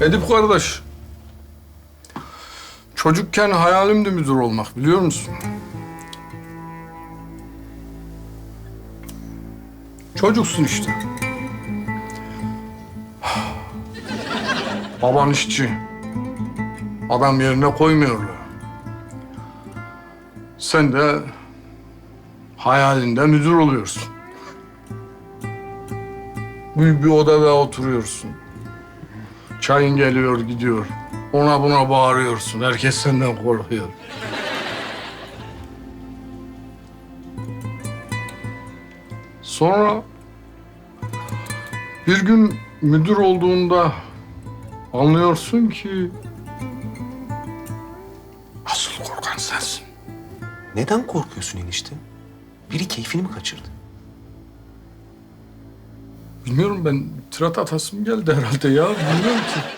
Edip kardeş. Çocukken hayalimdi müdür olmak biliyor musun? Çocuksun işte. Baban işçi. Adam yerine koymuyorlar. Sen de hayalinde müdür oluyorsun. Büyük bir odada oturuyorsun. Çayın geliyor gidiyor. Ona buna bağırıyorsun. Herkes senden korkuyor. Sonra bir gün müdür olduğunda anlıyorsun ki asıl korkan sensin. Neden korkuyorsun enişte? Biri keyfini mi kaçırdı? Bilmiyorum ben tirat atasım geldi herhalde ya. Bilmiyorum ki.